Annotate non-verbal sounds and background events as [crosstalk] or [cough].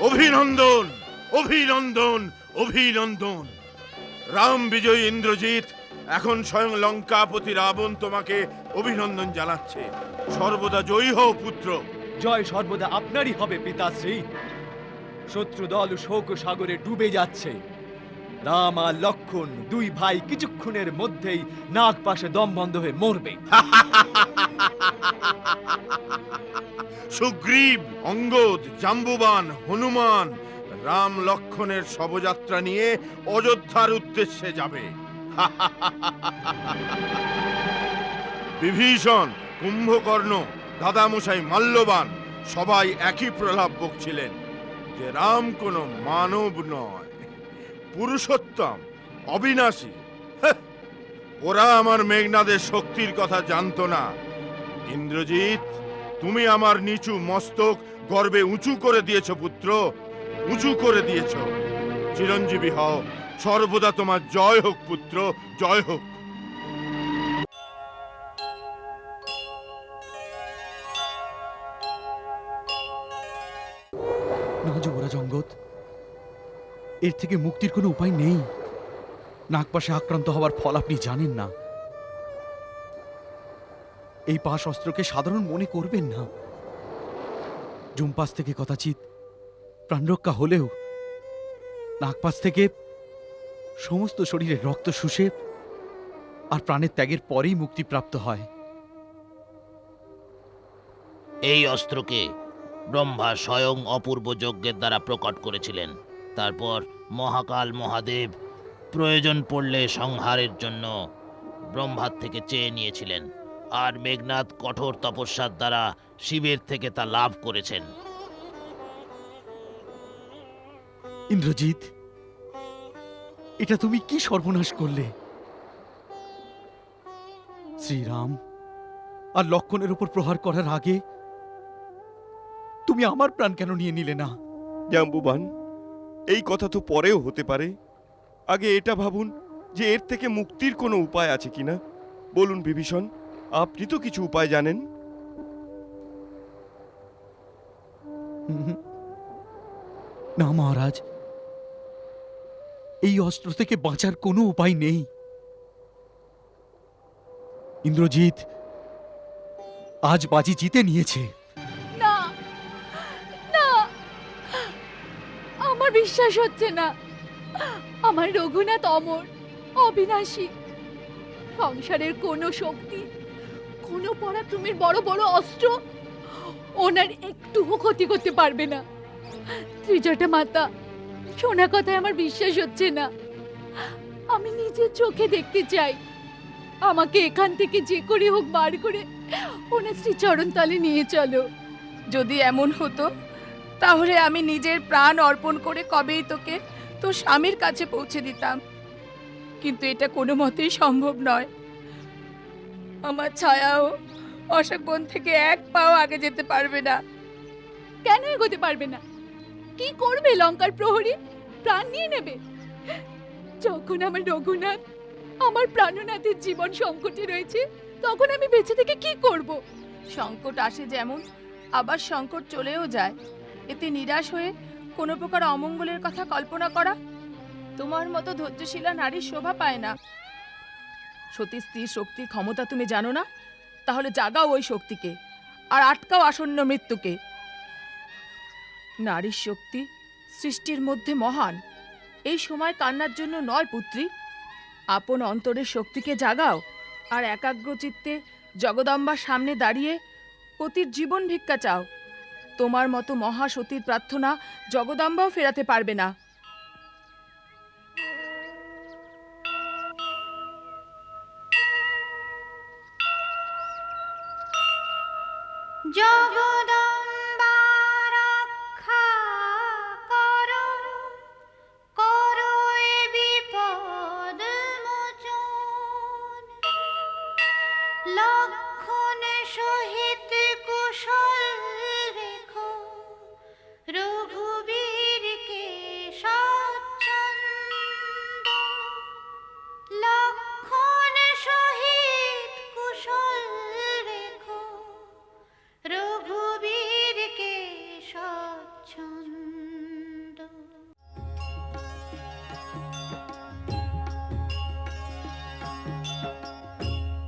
অভিনন্দন অভিনন্দন অভিনন্দন। রাম বিজয়ী ইন্দ্রজিৎ এখন স্বয়ং লঙ্কাপতি রাবণ তোমাকে অভিনন্দন জানাচ্ছে। সর্বদা জয়ী হও পুত্র। জয় সর্বদা আপনারই হবে, পিতাশ্রী। শত্রু দল শোক সাগরে ডুবে যাচ্ছে। রাম আর লক্ষণ দুই ভাই কিছুক্ষণের মধ্যেই নাগ পাশে দম বন্ধ হয়ে মরবে। [laughs] সুগ্রীব, অঙ্গদ, জাম্বুবান, হনুমান, রাম লক্ষণের শবযাত্রা নিয়ে অযোধ্যার উদ্দেশ্যে যাবে। [laughs] বিভীষণ, কুম্ভকর্ণ, দাদামশাই মাল্যবান, সবাই একই প্রলাপ বকছিলেন। যে রাম কোনো মানব নয় পুরুষোত্তম অবিনাশী। হ্যাঁ, ওরা আমার মেঘনাদের শক্তির কথা জানতো না। ইন্দ্রজিৎ তুমি আমার নিচু মস্তক গর্বে উঁচু করে দিয়েছ পুত্র। উঁচু করে দিয়েছ। চিরঞ্জীবী হও সর্বদা তোমার জয় হোক পুত্র জয় হোক। যুবরাজ অঙ্গদ এর থেকে মুক্তির কোনো উপায় নেই। নাগপাশে আক্রান্ত হওয়ার ফল আপনি জানেন না। এই পাশ অস্ত্রকে সাধারণ মনে করবেন না। জুমপাস থেকে কথাচিত প্রাণরক্ষা হলেও নাগপাশ থেকে সমস্ত শরীরে রক্ত শুষে আর প্রাণের ত্যাগের পরেই মুক্তিপ্রাপ্ত হয়। এই অস্ত্রকে ব্রহ্মা স্বয়ং অপূর্ব যজ্ঞের দ্বারা প্রকট করেছিলেন। তারপর মহাকাল মহাদেব প্রয়োজন পড়লে সংহারের জন্য ব্রহ্মার থেকে চেয়ে নিয়েছিলেন আর মেঘনাদ কঠোর তপস্যার দ্বারা শিবের থেকে তা লাভ করেছেন। ইন্দ্রজিৎ, এটা তুমি কি সর্বনাশ করলে? শ্রীরাম, আর লক্ষণের উপর প্রহার করার আগে তুমি আমার প্রাণ কেন নিয়ে নিলে না? জাম্বুবান এই কথা তো পরেও হতে পারে। আগে এটা ভাবুন যে এর থেকে মুক্তির কোনো উপায় আছে কিনা। বলুন বিভীষণ আপনি তো কিছু উপায় জানেন। [laughs] না মহারাজ এই অস্ত্র থেকে বাঁচার কোনো উপায় নেই। ইন্দ্রজিৎ আজ বাজি জিতে নিয়েছে। বিশ্বাস হচ্ছে না। আমার রঘুনাথ অমর, অবিনাশী। সংসারের কোনো শক্তি, কোনো পরাক্রমের বড় বড় অস্ত্র ওনার একটুও ক্ষতি করতে পারবে না। ত্রিজটা মাতা শোনা কথায় আমার বিশ্বাস হচ্ছে না। আমি নিজের চোখে দেখতে চাই। আমাকে এখান থেকে যে করে হোক বার করে ওনার শ্রীচরণ তলে নিয়ে চলো। যদি এমন হতো তাহলে আমি নিজের প্রাণ অর্পণ করে কবেই তোকে তোর স্বামীর কাছে পৌঁছে দিতাম। কিন্তু এটা কোনো মতেই সম্ভব নয়। আমার ছায়াও অশোক বন থেকে এক পাও আগে যেতে পারবে না। কেন এগোতে পারবে না? কি করবে লঙ্কার প্রহরী? প্রাণ নিয়ে নেবে? যখন আমার রঘুনাথ, আমার প্রাণনাথের জীবন সংকটে রয়েছে, তখন আমি বেঁচে থেকে কি করব? সংকট আসে যেমন, আবার সংকট চলেও যায়। এতে নিরাশ হয়ে কোনো প্রকার অমঙ্গলের কথা কল্পনা করা তোমার মতো ধৈর্যশীলা নারীর শোভা পায় না। সতী স্ত্রীর শক্তির ক্ষমতা তুমি জানো না? তাহলে জাগাও ওই শক্তিকে আর আটকাও আসন্ন মৃত্যুকে। নারীর শক্তি সৃষ্টির মধ্যে মহান। এই সময় কান্নার জন্য নয় পুত্রী। আপন অন্তরের শক্তিকে জাগাও আর একাগ্র চিত্তে জগদম্বার সামনে দাঁড়িয়ে পতির জীবন ভিক্ষা চাও। তোমার মতো মহাসতীর প্রার্থনা জগদম্বাও ফেরাতে পারবে না। লক্ষণে সহিতে